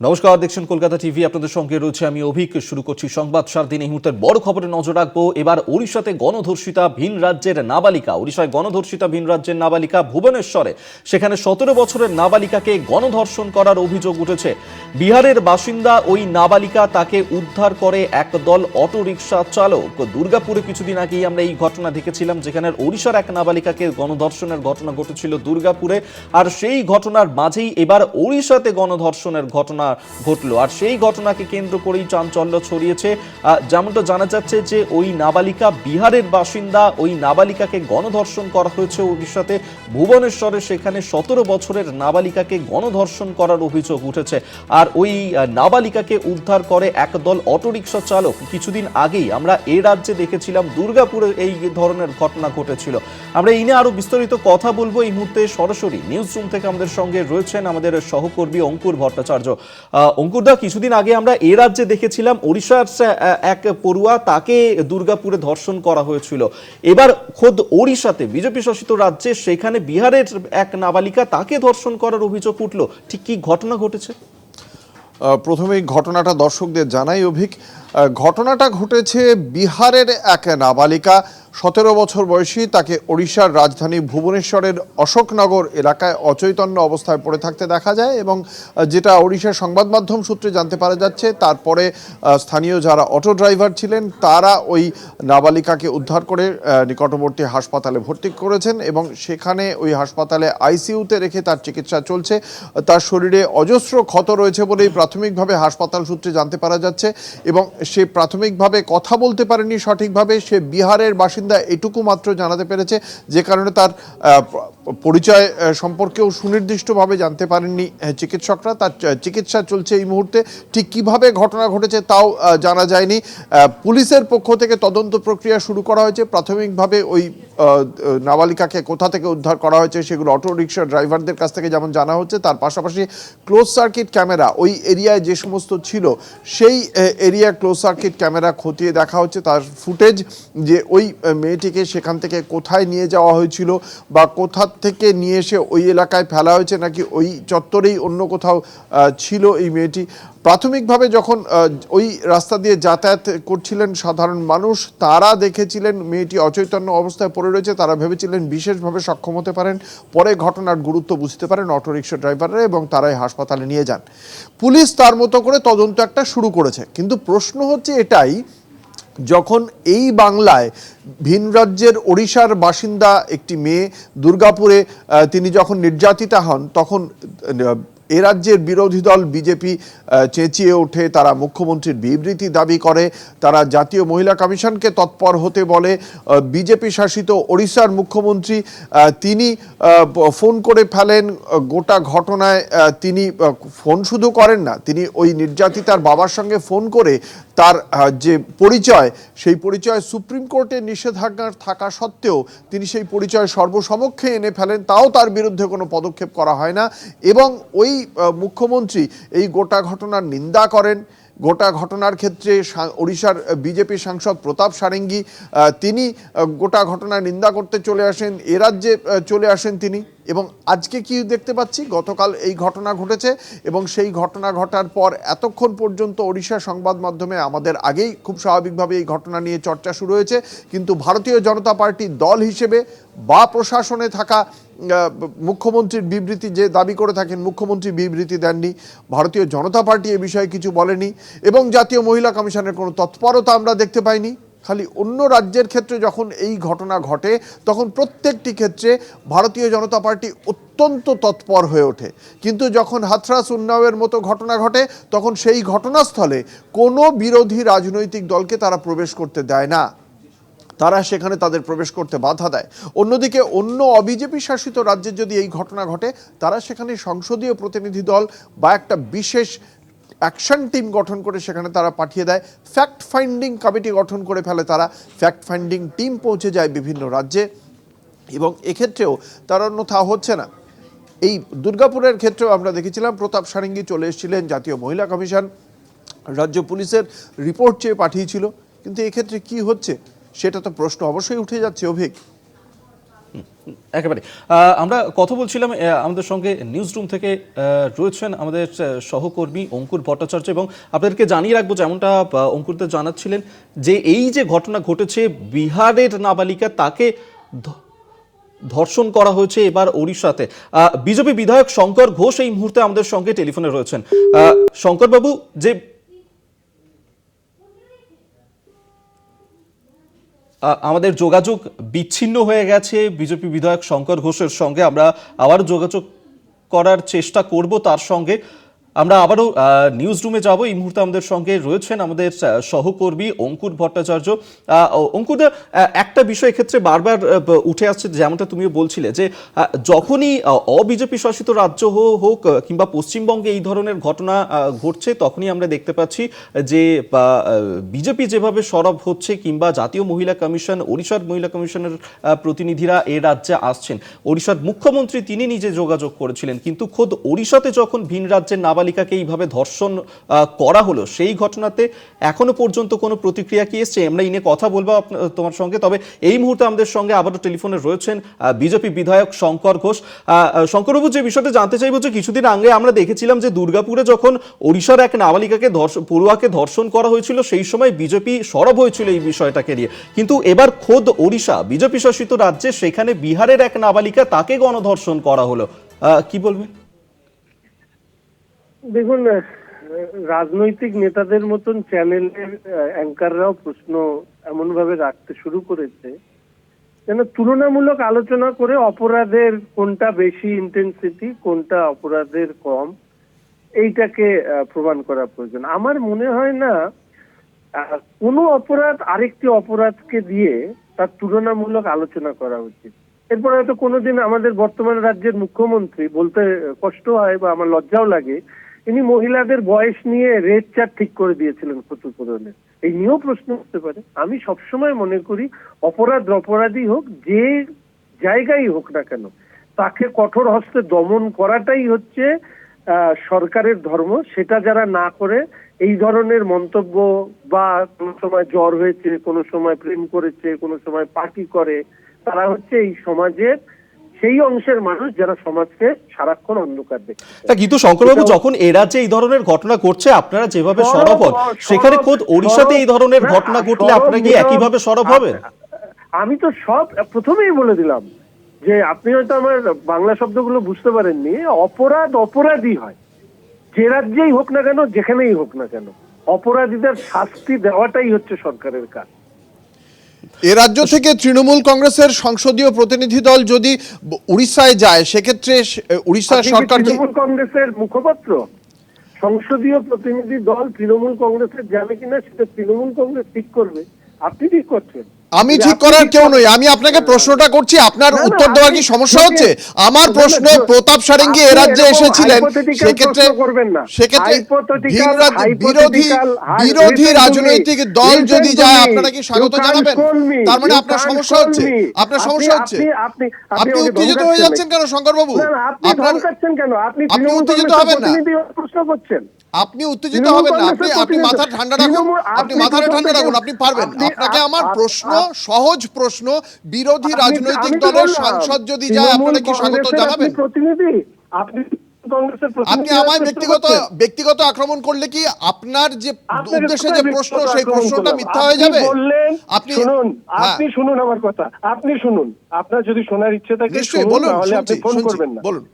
নমস্কার, দেখছেন কলকাতা টিভি। আপনাদের সঙ্গে রয়েছে আমি অভিক। শুরু করছি সংবাদ সার দিন এই মুহূর্তের বড় খবরে নজর রাখব। এবার ওড়িশাতে গণধর্ষিতা ভিন রাজ্যের নাবালিকা। ওড়িশায় গণধর্ষিতা ভিন রাজ্যের নাবালিকা ভুবনেশ্বরে। সেখানে সতেরো বছরের নাবালিকাকে গণধর্ষণ করার অভিযোগ উঠেছে। বিহারের বাসিন্দা ওই নাবালিকা তাকে উদ্ধার করে একদল অটো রিকশা চালক। দুর্গাপুরে কিছুদিন আগেই আমরা এই ঘটনা দেখেছিলাম, যেখানে ওড়িশার এক নাবালিকাকে গণধর্ষণের ঘটনা ঘটেছিল দুর্গাপুরে। আর সেই ঘটনার মাঝেই এবার ওড়িশাতে গণধর্ষণের ঘটনা ঘটলো। আর সেই ঘটনাকে কেন্দ্র করেই চাঞ্চল্য ছড়িয়েছে। যেমনটা জানা যাচ্ছে যে ওই নাবালিকা বিহারের বাসিন্দা, ওই নাবালিকাকে গণধর্ষণ করা হয়েছে ওড়িশাতে ভুবনেশ্বরে সেখানে সতেরো বছরের নাবালিকাকে গণধর্ষণ করার অভিযোগ উঠেছে। আর ওই নাবালিকাকে উদ্ধার করে একদল অটোরিকশা চালক। কিছুদিন আগেই আমরা এ রাজ্যে দেখেছিলাম দুর্গাপুরে এই ধরনের ঘটনা ঘটেছিল। আমরা এই নিয়ে আরও বিস্তারিত কথা বলব এই মুহূর্তে। সরাসরি নিউজ রুম থেকে আমাদের সঙ্গে রয়েছেন আমাদের সহকর্মী অঙ্কুর ভট্টাচার্য। অঙ্কুরদা, কিছুদিন আগে আমরা এ রাজ্যে দেখেছিলাম ওড়িশার এক পড়ুয়া তাকে দুর্গাপুরে ধর্ষণ করা হয়েছিল। এবার খোদ ওড়িশাতে, বিজেপি শাসিত রাজ্যে, সেখানে বিহারের এক নাবালিকা তাকে ধর্ষণ করার অভিযোগ উঠল। ঠিক কি ঘটনা ঘটেছে? প্রথমে ঘটনাটা দর্শকদের জানাই অভিক। ঘটনাটা ঘটেছে বিহারের এক নাবালিকা। সতেরো বছর বয়সী, তাকে ওড়িশার রাজধানী ভুবনেশ্বরের অশোকনগর এলাকায় অচৈতন্য অবস্থায় পড়ে থাকতে দেখা যায় এবং যেটা ওড়িশার সংবাদ মাধ্যম সূত্রে জানতে পারা যাচ্ছে, তারপরে স্থানীয় যারা অটো ড্রাইভার ছিলেন, তারা ওই নাবালিকাকে উদ্ধার করে নিকটবর্তী হাসপাতালে ভর্তি করেছেন এবং সেখানে ওই হাসপাতালে আইসিইউতে রেখে তার চিকিৎসা চলছে। তার শরীরে অজস্র ক্ষত রয়েছে বলেই প্রাথমিকভাবে হাসপাতাল সূত্রে জানতে পারা যাচ্ছে এবং সে প্রাথমিকভাবে কথা বলতে পারেনি, সঠিকভাবে সে বিহারের বাসিন্দা এটুকু মাত্র জানাতে পেরেছে। যে কারণে তার পরিচয় সম্পর্কেও সুনির্দিষ্টভাবে জানতে পারেননি চিকিৎসকরা। তার চিকিৎসা চলছে এই মুহূর্তে। ঠিক কীভাবে ঘটনা ঘটেছে তাও জানা যায়নি। পুলিশের পক্ষ থেকে তদন্ত প্রক্রিয়া শুরু করা হয়েছে। প্রাথমিকভাবে ওই নাবালিকাকে কোথা থেকে উদ্ধার করা হয়েছে সেগুলো অটো রিক্সা ড্রাইভারদের কাছ থেকে যেমন জানা হচ্ছে, তার পাশাপাশি ক্লোজ সার্কিট ক্যামেরা ওই এরিয়ায় যে সমস্ত ছিল, সেই এরিয়া ক্লোজ সার্কিট ক্যামেরা খতিয়ে দেখা হচ্ছে, তার ফুটেজ যে ওই মেয়েটিকে সেখান থেকে কোথায় নিয়ে যাওয়া হয়েছিল বা কোথার থেকে নিয়ে এসে ওই এলাকায় ফেলা হয়েছে নাকি ওই চত্বরেই অন্য কোথাও ছিল এই মেয়েটি। প্রাথমিকভাবে যখন ওই রাস্তা দিয়ে যাতায়াত করছিলেন সাধারণ মানুষ, তারা দেখেছিলেন মেয়েটি অচৈতন্য অবস্থায় পড়ে রয়েছে, তারা ভেবেছিলেন বিশেষভাবে সক্ষম হতে পারেন, পরে ঘটনার গুরুত্ব বুঝতে পারেন অটোরিকশা ড্রাইভাররা এবং তারাই হাসপাতালে নিয়ে যান। পুলিশ তার মতো করে তদন্ত একটা শুরু করেছে, কিন্তু প্রশ্ন হচ্ছে এটাই, যখন এই বাংলায় ভিন রাজ্যের ওড়িশার বাসিন্দা একটি মেয়ে দুর্গাপুরে তিনি যখন নির্যাতিতা হন, তখন এ রাজ্যের বিরোধী দল বিজেপি চেঁচিয়ে ওঠে, তারা মুখ্যমন্ত্রীর বিবৃতি দাবি করে, তারা জাতীয় মহিলা কমিশনকে তৎপর হতে বলে বিজেপি শাসিত ওড়িশার মুখ্যমন্ত্রী তিনি ফোন করে ফেলেন গোটা ঘটনায় তিনি ফোন শুধু করেন না, তিনি ওই নির্যাতিতার বাবার সঙ্গে ফোন করে তার যে পরিচয়, সেই পরিচয় সুপ্রিম কোর্টের নিষেধাজ্ঞা থাকা সত্ত্বেও তিনি সেই পরিচয় সর্বসমক্ষে এনে ফেলেন, তাও তার বিরুদ্ধে কোনো পদক্ষেপ করা হয় না। এবং ওই মুখ্যমন্ত্রী এই গোটা ঘটনার নিন্দা করেন। গোটা ঘটনার ক্ষেত্রে ওড়িশার বিজেপি সাংসদ প্রতাপ সারেঙ্গি তিনি গোটা ঘটনার নিন্দা করতে চলে আসেন। এ রাজ্যে চলে আসেন তিনি। এবং আজকে কি দেখতে পাচ্ছি? গতকাল এই ঘটনা ঘটেছে এবং সেই ঘটনা ঘটার পর এতক্ষণ পর্যন্ত ওড়িশা সংবাদ মাধ্যমে আমাদের আগেই খুব স্বাভাবিকভাবে এই ঘটনা নিয়ে চর্চা শুরু হয়েছে। কিন্তু ভারতীয় জনতা পার্টি দল হিসেবে বা প্রশাসনে থাকা মুখ্যমন্ত্রীর বিবৃতি যে দাবি করে থাকেন, মুখ্যমন্ত্রী বিবৃতি দেননি, ভারতীয় জনতা পার্টি এ বিষয়ে কিছু বলেনি এবং জাতীয় মহিলা কমিশনের কোনো তৎপরতা আমরা দেখতে পাইনি। খালি অন্য রাজ্যের ক্ষেত্রে যখন এই ঘটনা ঘটে, তখন প্রত্যেকটি ক্ষেত্রে ভারতীয় জনতা পার্টি অত্যন্ত তৎপর হয়ে ওঠে। কিন্তু যখন হাথরাস উন্নাওয়ের মতো ঘটনা ঘটে, তখন সেই ঘটনাস্থলে কোনো বিরোধী রাজনৈতিক দলকে তারা প্রবেশ করতে দেয় না। তারা সেখানে তাদের প্রবেশ করতে বাধা দেয়। অন্যদিকে অন্য অবিজেপি শাসিত রাজ্যের যদি এই ঘটনা ঘটে, তারা সেখানে সংসদীয় প্রতিনিধি দল বা একটা বিশেষ অ্যাকশন টিম গঠন করে সেখানে তারা পাঠিয়ে দেয়। ফ্যাক্ট ফাইন্ডিং কমিটি গঠন করে ফেলে তারা। ফ্যাক্ট ফাইন্ডিং টিম পৌঁছে যায় বিভিন্ন রাজ্যে এবং এক্ষেত্রেও তার অন্যথা হচ্ছে না। এই দুর্গাপুরের ক্ষেত্রেও আমরা দেখেছিলাম, প্রতাপ সারেঙ্গি চলে এসেছিলেন, জাতীয় মহিলা কমিশন, রাজ্য পুলিশের রিপোর্ট চেয়ে পাঠিয়েছিল। কিন্তু এক্ষেত্রে কি হচ্ছে, সেটা তো প্রশ্ন অবশ্যই উঠে যাচ্ছে, অভিক। একেবারে। আমরা কথা বলছিলাম আমাদের সঙ্গে নিউজ রুম থেকে রয়েছেন আমাদের সহকর্মী অঙ্কুর ভট্টাচার্য এবং আপনাদেরকে জানিয়ে রাখব যেমনটা অঙ্কুরদের জানাচ্ছিলেন যে এই যে ঘটনা ঘটেছে, বিহারের নাবালিকা তাকে ধর্ষণ করা হয়েছে এবার ওড়িশাতে। বিজেপি বিধায়ক শঙ্কর ঘোষ এই মুহূর্তে আমাদের সঙ্গে টেলিফোনে রয়েছেন। শঙ্কর বাবু যে আমাদের যোগাযোগ বিচ্ছিন্ন হয়ে গেছে। বিজেপি বিধায়ক শঙ্কর ঘোষের সঙ্গে আমরা আবার যোগাযোগ করার চেষ্টা করব তার সঙ্গে। আমরা আবারও নিউজ রুমে যাব। এই মুহূর্তে আমাদের সঙ্গে রয়েছেন আমাদের সহকর্মী অঙ্কুর ভট্টাচার্য। অঙ্কুর একটা বিষয় ক্ষেত্রে বারবার উঠে আসছে, যেমনটা তুমিও বলছিলে যে যখনই অবিজেপি শাসিত রাজ্য হোক কিংবা পশ্চিমবঙ্গে এই ধরনের ঘটনা ঘটছে, তখনই আমরা দেখতে পাচ্ছি যে বিজেপি যেভাবে সরব হচ্ছে, কিংবা জাতীয় মহিলা কমিশন, ওড়িশার মহিলা কমিশনের প্রতিনিধিরা এ রাজ্যে আসছেন। ওড়িশার মুখ্যমন্ত্রী তিনি নিজে যোগাযোগ করেছিলেন। কিন্তু খোদ ওড়িশাতে যখন ভিন রাজ্যের নাবালিকাকে এইভাবে ধর্ষণ করা হলো, সেই ঘটনাতে এখনও পর্যন্ত কোনো প্রতিক্রিয়া কি এসছে? আমরা ইনে কথা বলব তোমার সঙ্গে। তবে এই মুহূর্তে আমাদের সঙ্গে আবারও টেলিফোনে রয়েছেন বিজেপি বিধায়ক শঙ্কর ঘোষ। শঙ্করবাবু যে বিষয়টা জানতে চাইব যে কিছুদিন আগে আমরা দেখেছিলাম যে দুর্গাপুরে যখন ওড়িশার এক নাবালিকাকে পড়ুয়াকে ধর্ষণ করা হয়েছিল, সেই সময় বিজেপি সরব হয়েছিল এই বিষয়টাকে নিয়ে। কিন্তু এবার খোদ ওড়িশা, বিজেপি শাসিত রাজ্যে সেখানে বিহারের এক নাবালিকা তাকে গণধর্ষণ করা হলো। কি বলবেন দেখুন রাজনৈতিক নেতাদের মতন চ্যানেলের অ্যাঙ্কাররাও প্রশ্ন এমন ভাবে রাখতে শুরু করেছে, যেন তুলনামূলক আলোচনা করে অপরাধের কোনটা বেশি ইন্টেন্সিটি কোনটা অপরাধের কম, এইটাকে প্রমাণ করা প্রয়োজন। আমার মনে হয় না কোনো অপরাধ আরেকটি অপরাধকে দিয়ে তার তুলনামূলক আলোচনা করা উচিত। এরপর হয়তো কোনোদিন আমাদের বর্তমান রাজ্যের মুখ্যমন্ত্রী বলতে কষ্ট হয় বা আমার লজ্জাও লাগে ইনি মহিলাদের বয়স নিয়ে রেট চার্ট ঠিক করে দিয়েছিলেন ক্ষতিপূরণে এই নিয়েও প্রশ্ন হতে পারে। আমি সবসময় মনে করি, অপরাধ অপরাধী হোক, যে জায়গায় হোক না কেন, তাকে কঠোর হস্তে দমন করাটাই হচ্ছে সরকারের ধর্ম। সেটা যারা না করে, এই ধরনের মন্তব্য বা কোনো সময় জ্বর হয়েছে, কোনো সময় প্রেম করেছে, কোনো সময় পার্টি করে, তারা হচ্ছে এই সমাজের সেই অংশের মানুষ যারা সমাজকে সারাক্ষণ অন্ধকার দেখে তা কিন্তু শঙ্করবাবু যখন এ রাজ্যে এই ধরনের ঘটনা ঘটছে আপনারা যেভাবে সরব- হন সেখানে খোদ ওড়িশাতে এই ধরনের ঘটনা ঘটলে আপনারা কি একইভাবে সরব হবেন? আমি তো সব প্রথমেই বলে দিলাম যে আপনি হয়তো আমার বাংলা শব্দগুলো বুঝতে পারেননি অপরাধ অপরাধী হয়। যে রাজ্যেই হোক না কেন যেখানেই হোক না কেন অপরাধীদের শাস্তি দেওয়াটাই হচ্ছে সরকারের কাজ। এ রাজ্য থেকে তৃণমূল কংগ্রেসের সংসদীয় প্রতিনিধি দল যদি উড়িষ্যায় যায় সেক্ষেত্রে উড়িষ্যার উড়িষ্যা সরকার তৃণমূল কংগ্রেসের মুখপাত্র? সংসদীয় প্রতিনিধি দল তৃণমূল কংগ্রেসের যাবে কিনা সেটা তৃণমূল কংগ্রেস ঠিক করবে। আপনি ঠিক করছেন। আমি ঠিক করার কেউ নই। আমি আপনাকে প্রশ্নটা করছি আপনার উত্তর দেওয়ার কি সমস্যা হচ্ছে? আমার প্রশ্ন প্রতাপ সারেঙ্গি এ রাজ্যে এসেছিলেন। সেক্ষেত্রে করবেন না। সেক্ষেত্রে বিরোধী বিরোধী রাজনৈতিক দল যদি যায় আপনারা কি স্বাগত জানাবেন? তার মানে আপনার সমস্যা হচ্ছে। আপনার সমস্যা হচ্ছে। আপনি- উত্তেজিত হয়ে যাচ্ছেন কেন শঙ্কর বাবু আপনার কেন? আপনি উত্তেজিত হবেন না। প্রশ্ন করছেন। আপনি উত্তেজিত হবেন না। আপনি আপনি মাথা ঠান্ডা রাখুন। আপনি মাথাটা ঠান্ডা রাখুন। আপনি পারবেন আপনাকে আমার প্রশ্ন সহজ প্রশ্ন বিরোধী রাজনৈতিক দলের সাংসদ যদি যায় আপনারা কি স্বাগত জানাবেন? আপনি প্রতিনিধি আপনি আপনি আমায় ব্যক্তিগত ব্যক্তিগত আক্রমণ করলে কি আপনার যে উদ্দেশ্যে যে প্রশ্ন সেই প্রশ্নটা মিথ্যা হয়ে যাবে? আপনি শুনুন হ্যাঁ, আপনি শুনুন আমার কথা। আপনি শুনুন। আপনার যদি শোনার ইচ্ছে থাকে নিশ্চয়ই বলুন তাহলে আপনি ফোন করবেন না। বলুন।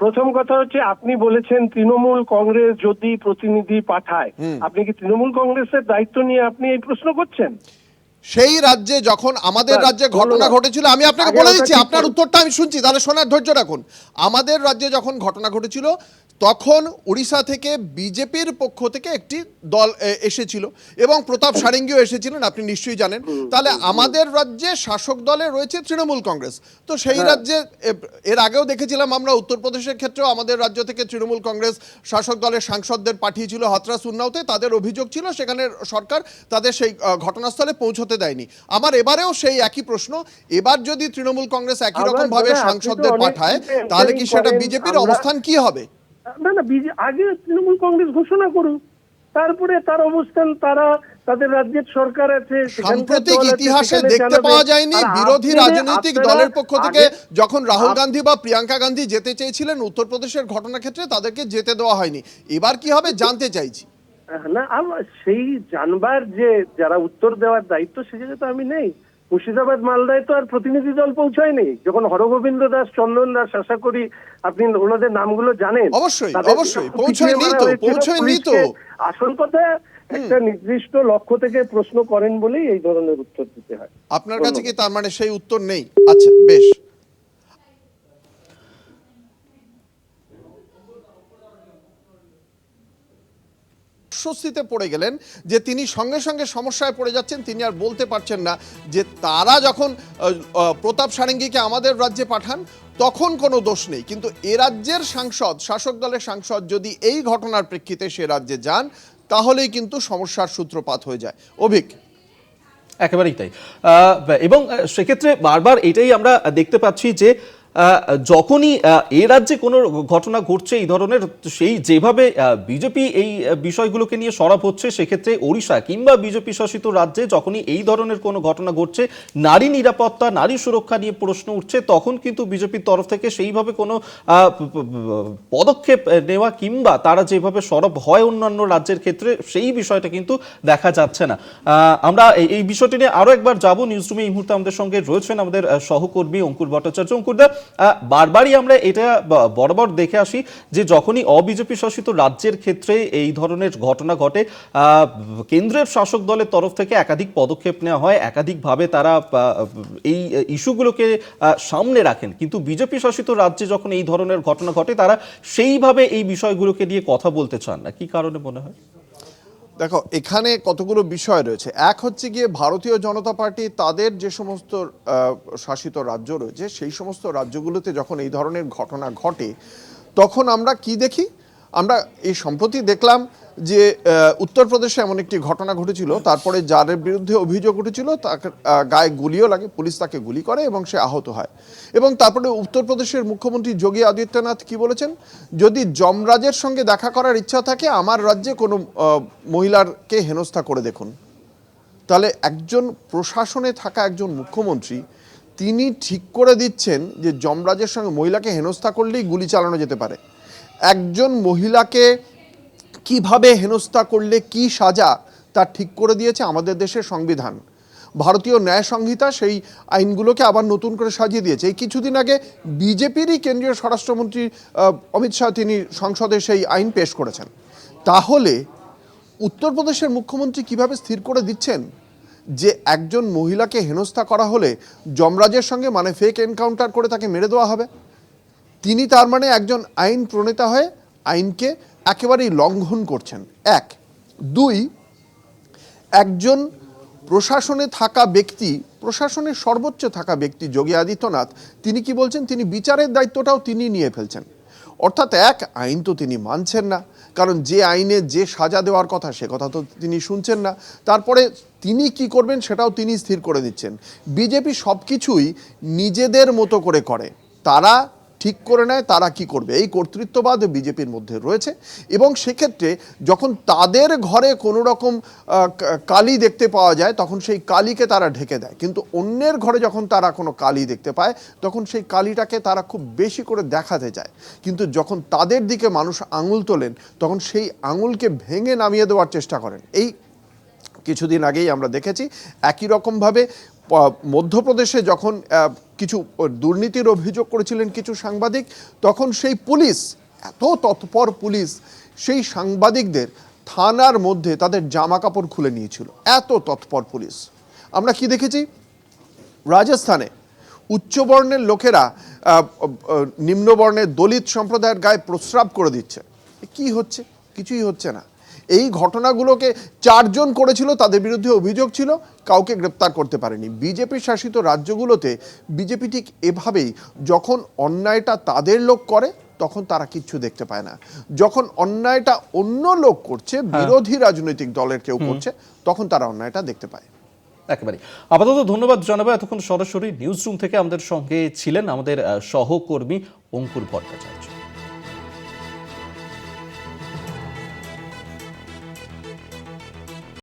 প্রথম কথা হচ্ছে আপনি বলেছেন তৃণমূল কংগ্রেস যদি প্রতিনিধি পাঠায়। আপনি কি তৃণমূল কংগ্রেসের দায়িত্ব নিয়ে আপনি এই প্রশ্ন করছেন? সেই রাজ্যে যখন আমাদের রাজ্যে ঘটনা ঘটেছিল আমি আপনাকে বলে দিচ্ছি আপনার উত্তরটা আমি শুনছি তাহলে শোনার ধৈর্য রাখুন। আমাদের রাজ্যে যখন ঘটনা ঘটেছিল তখন উড়িষ্যা থেকে বিজেপির পক্ষ থেকে একটি দল এসেছিল এবং প্রতাপ সারেঙ্গিও এসেছিলেন আপনি নিশ্চয়ই জানেন। তাহলে আমাদের রাজ্যে শাসক দলে রয়েছে তৃণমূল কংগ্রেস। তো সেই হ্যাঁ। রাজ্যে এর আগেও দেখেছিলাম আমরা উত্তরপ্রদেশের ক্ষেত্রেও আমাদের রাজ্য থেকে তৃণমূল কংগ্রেস শাসক দলের সাংসদদের পাঠিয়েছিল হাতরাস উন্নাওতে তাদের অভিযোগ ছিল সেখানে সরকার তাদের সেই ঘটনাস্থলে পৌঁছতে দেয়নি। আমার এবারেও সেই একই প্রশ্ন এবার যদি তৃণমূল কংগ্রেস একই রকম ভাবে সাংসদদের পাঠায় তাহলে কি সেটা বিজেপির অবস্থান কি হবে? না না বিজে- আগে তৃণমূল কংগ্রেস ঘোষণা করুক। তারপরে তার অবস্থান তারা তাদের রাজ্যের সরকার আছে সাম্প্রতিক ইতিহাসে দেখতে পাওয়া যায়নি বিরোধী রাজনৈতিক দলের পক্ষ থেকে যখন রাহুল গান্ধী বা প্রিয়াঙ্কা গান্ধী যেতে চেয়েছিলেন উত্তরপ্রদেশের ঘটনা ক্ষেত্রে তাদেরকে যেতে দেওয়া হয়নি। এবার কি হবে জানতে চাইছি। না সেই জানবার যে যারা উত্তর দেওয়ার দায়িত্ব সে জায়গায় তো আমি নেই। মুর্শিদাবাদ মালদায় তো আর প্রতিনিধি দল পৌঁছায়নি। যখন হরগোবিন্দ দাস চন্দন দাস আশা করি আপনি ওনাদের নামগুলো জানেন অবশ্যই, অবশ্যই। পৌঁছায়নি তো, পৌঁছায়নি তো। আসল কথা একটা নির্দিষ্ট লক্ষ্য থেকে প্রশ্ন করেন বলেই এই ধরনের উত্তর দিতে হয়। আপনার কাছে কি তার মানে সেই উত্তর নেই? আচ্ছা বেশ। স্বস্তিতে পড়ে গেলেন যে তিনি সঙ্গে সঙ্গে সমস্যায় পড়ে যাচ্ছেন, তিনি আর বলতে পারছেন না যে তারা যখন প্রতাপ সারেঙ্গিকে আমাদের রাজ্যে পাঠান, তখন কোনো দোষ নেই। কিন্তু এ রাজ্যের সাংসদ, শাসক দলের সাংসদ যদি এই ঘটনার প্রেক্ষিতে সে রাজ্যে যান, তাহলেই কিন্তু সমস্যার সূত্রপাত হয়ে যায়। অভিক? একেবারেই তাই। এবং সেক্ষেত্রে বারবার এটাই আমরা দেখতে পাচ্ছি যে যখনই এ রাজ্যে কোনো ঘটনা ঘটছে এই ধরনের সেই যেভাবে বিজেপি এই বিষয়গুলোকে নিয়ে সরব হচ্ছে, সেক্ষেত্রে ওড়িশা কিংবা বিজেপি শাসিত রাজ্যে যখনই এই ধরনের কোনো ঘটনা ঘটছে, নারী নিরাপত্তা, নারী সুরক্ষা নিয়ে প্রশ্ন উঠছে, তখন কিন্তু বিজেপির তরফ থেকে সেইভাবে কোনো পদক্ষেপ নেওয়া কিংবা তারা যেভাবে সরব হয় অন্যান্য রাজ্যের ক্ষেত্রে, সেই বিষয়টা কিন্তু দেখা যাচ্ছে না। আমরা এই- বিষয়টি নিয়ে আরও একবার যাব। নিউজ রুমে এই মুহূর্তে আমাদের সঙ্গে রয়েছেন আমাদের সহকর্মী অঙ্কুর ভট্টাচার্য। অঙ্কুরদা বারবারই আমরা এটা বরাবর দেখে আসি যে যখনই অবিজেপি শাসিত রাজ্যের ক্ষেত্রে এই ধরনের ঘটনা ঘটে কেন্দ্রের শাসক দলের তরফ থেকে একাধিক পদক্ষেপ নেওয়া হয়, একাধিকভাবে তারা এই ইস্যুগুলোকে সামনে রাখেন। কিন্তু বিজেপি শাসিত রাজ্যে যখন এই ধরনের ঘটনা ঘটে, তারা সেইভাবে এই বিষয়গুলোকে নিয়ে কথা বলতে চান না। কি কারণে মনে হয়? দেখো, এখানে কতগুলো বিষয় রয়েছে। এক হচ্ছে গিয়ে ভারতীয় জনতা পার্টি, তাদের যে সমস্ত শাসিত রাজ্য রয়েছে, সেই সমস্ত রাজ্যগুলোতে যখন এই ধরনের ঘটনা ঘটে, তখন আমরা কি দেখি? আমরা এই সম্প্রতি দেখলাম যে উত্তরপ্রদেশে এমন একটি ঘটনা ঘটেছিল। তারপরে যার বিরুদ্ধে অভিযোগ উঠেছিল, তাকে গায়ে গুলিও লাগে, পুলিশ তাকে গুলি করে এবং সে আহত হয়। এবং তারপরে উত্তরপ্রদেশের মুখ্যমন্ত্রী যোগী আদিত্যনাথ কি বলেছেন? যদি যমরাজের সঙ্গে দেখা করার ইচ্ছা থাকে, আমার রাজ্যে কোনো মহিলারকে হেনস্থা করে দেখুন। তাহলে একজন প্রশাসনে থাকা একজন মুখ্যমন্ত্রী, তিনি ঠিক করে দিচ্ছেন যে যমরাজের সঙ্গে মহিলাকে হেনস্থা করলেই গুলি চালানো যেতে পারে। একজন মহিলাকে কীভাবে হেনস্থা করলে কি সাজা তা ঠিক করে দিয়েছে আমাদের দেশের সংবিধান। ভারতীয় ন্যায় সংহিতা সেই আইনগুলোকে আবার নতুন করে সাজিয়ে দিয়েছে। এই কিছুদিন আগে বিজেপিরই কেন্দ্রীয় স্বরাষ্ট্রমন্ত্রী অমিত শাহ তিনি সংসদে সেই আইন পেশ করেছেন। তাহলে উত্তরপ্রদেশের মুখ্যমন্ত্রী কীভাবে স্থির করে দিচ্ছেন? যে একজন মহিলাকে হেনস্থা করা হলে যমরাজের সঙ্গে মানে ফেক এনকাউন্টার করে তাকে মেরে দেওয়া হবে? তিনি তার মানে একজন আইন প্রণেতা হয়ে আইনকে একেবারেই লঙ্ঘন করছেন। এক। দুই, একজন প্রশাসনে থাকা ব্যক্তি, প্রশাসনের সর্বোচ্চ থাকা ব্যক্তি যোগী আদিত্যনাথ, তিনি কি বলছেন? তিনি বিচারের দায়িত্বটাও তিনি নিয়ে ফেলছেন। অর্থাৎ এক, আইন তো তিনি মানছেন না। কারণ যে আইনে যে সাজা দেওয়ার কথা, সে কথা তো তিনি শুনছেন না। তারপরে তিনি কি করবেন সেটাও তিনি স্থির করে দিচ্ছেন। বিজেপি সব কিছুই নিজেদের মতো করে করে। তারা ঠিক করে নেয়, তারা কি করবে? এই কর্তৃত্ববাদ বিজেপির মধ্যে রয়েছে এবং সেক্ষেত্রে যখন তাদের ঘরে কোনো রকম কালি দেখতে পাওয়া যায়, তখন সেই কালিকে তারা ঢেকে দেয়। কিন্তু অন্যের ঘরে যখন তারা কোনো কালি দেখতে পায়, তখন সেই কালিটাকে তারা খুব বেশি করে দেখাতে চায়। কিন্তু যখন তাদের দিকে মানুষ আঙুল তোলেন, তখন সেই আঙুলকে ভেঙে নামিয়ে দেওয়ার চেষ্টা করেন। এই কিছুদিন আগেই আমরা দেখেছি, একই রকমভাবে মধ্যপ্রদেশে যখন কিছু দুর্নীতির অভিযোগ করেছিলেন কিছু সাংবাদিক, তখন সেই পুলিশ, এত তৎপর পুলিশ, সেই সাংবাদিকদের থানার মধ্যে তাদের জামা কাপড় খুলে নিয়েছিল। এত তৎপর পুলিশ। আমরা কি দেখেছি? রাজস্থানে উচ্চবর্ণের লোকেরা নিম্নবর্ণের দলিত সম্প্রদায়ের গায়ে প্রস্রাব করে দিচ্ছে। কি হচ্ছে? কিছুই হচ্ছে না। এই ঘটনাগুলোকে চারজন করেছিল তাদের বিরুদ্ধে অভিযোগ ছিল কাউকে গ্রেপ্তার করতে পারেনি। বিজেপি শাসিত রাজ্যগুলোতে বিজেপি ঠিক এভাবেই যখন অন্যায়টা তাদের লোক করে তখন তারা কিচ্ছু দেখতে পায় না। যখন অন্যায়টা অন্য লোক করছে বিরোধী রাজনৈতিক দলের কেউ করছে তখন তারা অন্যায়টা দেখতে পায়। একেবারে আপাতত ধন্যবাদ জানাব। এতক্ষণ সরাসরি নিউজ রুম থেকে আমাদের সঙ্গে ছিলেন আমাদের সহকর্মী অঙ্কুর ভট্টাচার্য।